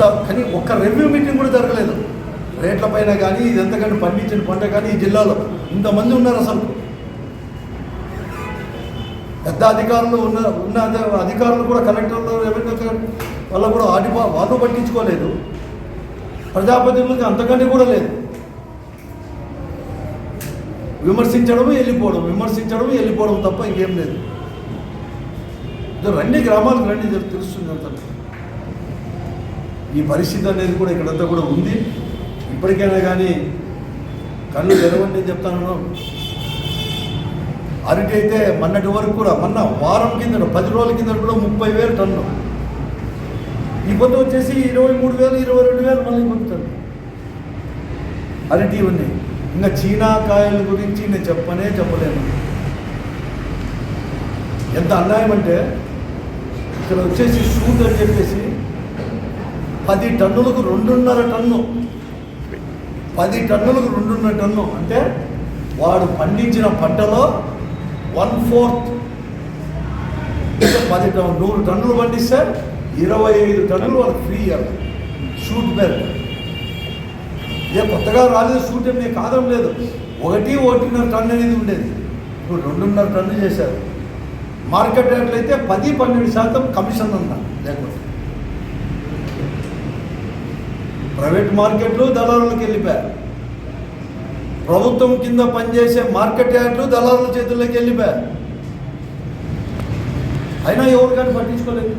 ఇంత కానీ ఒక్క రెవెన్యూ మీటింగ్ కూడా జరగలేదు. రేట్ల పైన కానీ ఇది ఎంతకంటే పండించిన పంట కానీ ఈ జిల్లాలో ఇంతమంది ఉన్నారు అసలు. పెద్ద అధికారులు ఉన్న ఉన్న అధికారులు కూడా కలెక్టర్లు రెవెన్యూ వల్ల కూడా వాటి వాళ్ళు పట్టించుకోలేదు. ప్రజాప్రతినిధులకి అంతకంటే కూడా లేదు. విమర్శించడం వెళ్ళిపోవడం. విమర్శించడం వెళ్ళిపోవడం తప్ప ఇంకేం లేదు. ఇది రండి గ్రామాలకు రండి తెలుస్తుంది అంత. ఈ పరిస్థితి అనేది కూడా ఇక్కడంతా కూడా ఉంది. ఇప్పటికైనా కానీ కళ్ళు తెరవండి నేను చెప్తాను. అరటి అయితే మొన్నటి వరకు కూడా మొన్న వారం కింద పది రోజుల కింద కూడా ముప్పై వేలు టన్ను. ఈ పొద్దు వచ్చేసి ఇరవై మూడు వేలు ఇరవై రెండు వేలు మళ్ళీ పొందుతారు. అరటి ఇవన్నీ. ఇంకా చీనా కాయల గురించి నేను చెప్పనే చెప్పలేను. ఎంత అన్యాయం అంటే ఇక్కడ వచ్చేసి షూట్ అని చెప్పేసి పది టన్నులకు రెండున్నర టన్ను. పది టన్నులకు రెండున్నర టన్ను. అంటే వాడు పండించిన పంటలో వన్ ఫోర్త్. పది టన్ను నూరు టన్నులు పండిస్తే ఇరవై ఐదు టన్నులు వాళ్ళకి ఫ్రీ ఇవ్వాలి షూట్ పేరు. ఏ కొత్తగా రాలేదు షూట్ నేను కాదం లేదు. ఒకటి ఒకటిన్నర టన్ను అనేది ఉండేది. ఇప్పుడు రెండున్నర టన్ను చేశారు. మార్కెట్ రేట్లు అయితే పది పన్నెండు శాతం కమిషన్ ఉందా? లేకపోతే ప్రైవేట్ మార్కెట్లు దళారులకు వెళ్ళిపోయారు. ప్రభుత్వం కింద పనిచేసే మార్కెట్ యార్డ్లు దళారుల చేతుల్లోకి వెళ్ళిపోయారు. అయినా ఎవరు కానీ పట్టించుకోలేదు.